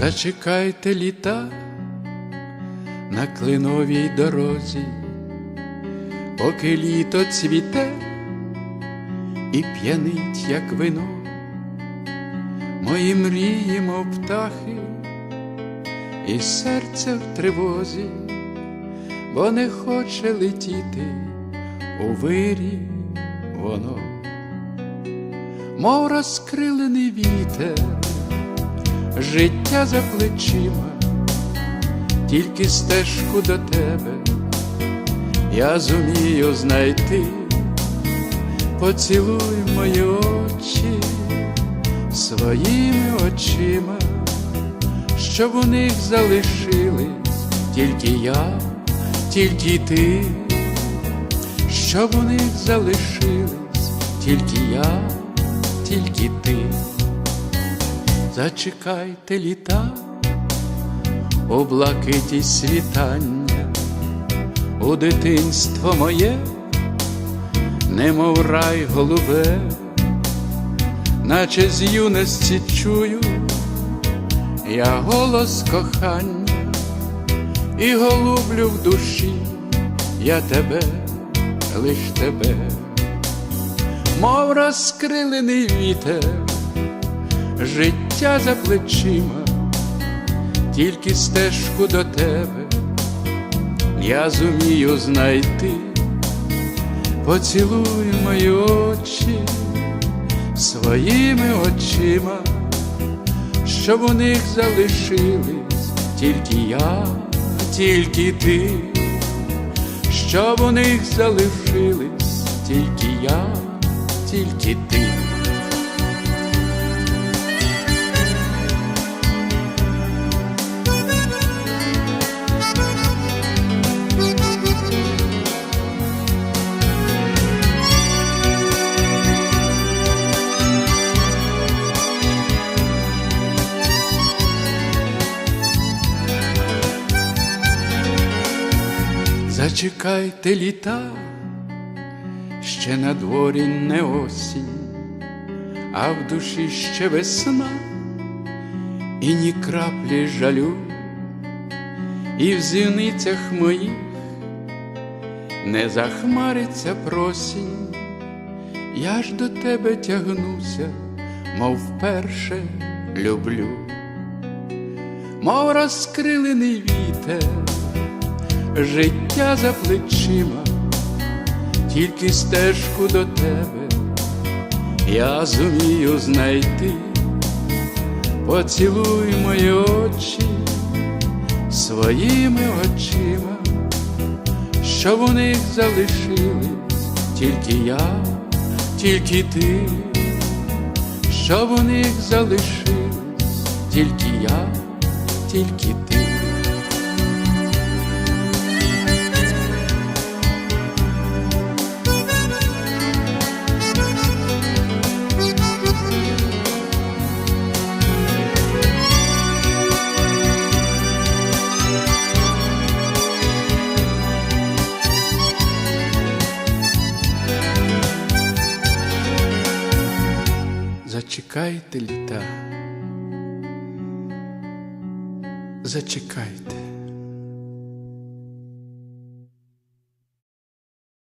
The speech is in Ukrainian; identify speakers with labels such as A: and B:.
A: Зачекайте літа на клиновій дорозі, поки літо цвіте і п'янить, як вино, мої мрії, мов птахи, і серце в тривозі, бо не хоче летіти у вирі воно, мов розкрилений вітер життя за плечима, тільки стежку до тебе. Я зумію знайти, поцілуй мої очі своїми очима, щоб у них залишились тільки я, тільки ти, щоб у них залишились тільки я, тільки ти зачекайте літа, у блакиті світання, у дитинство моє, немов рай голубе, наче з юності чую я голос кохання. І голублю в душі я тебе, лиш тебе, мов розкрилений вітер життя за плечима, тільки стежку до тебе я зумію знайти, поцілуй мої очі своїми очима, щоб у них залишились тільки я, тільки ти, щоб у них залишились тільки я, тільки ти. Зачекайте літа, ще на дворі не осінь, а в душі ще весна, і ні краплі жалю, і в зіницях моїх не захмариться просінь, я ж до тебе тягнуся, мов вперше люблю, мов розкрилений вітер життя за плечима, тільки стежку до тебе я зумію знайти, поцілуй мої очі своїми очима, щоб у них залишились тільки я, тільки ти, щоб у них залишились тільки я, тільки ти. Зачекайте літа, зачекайте.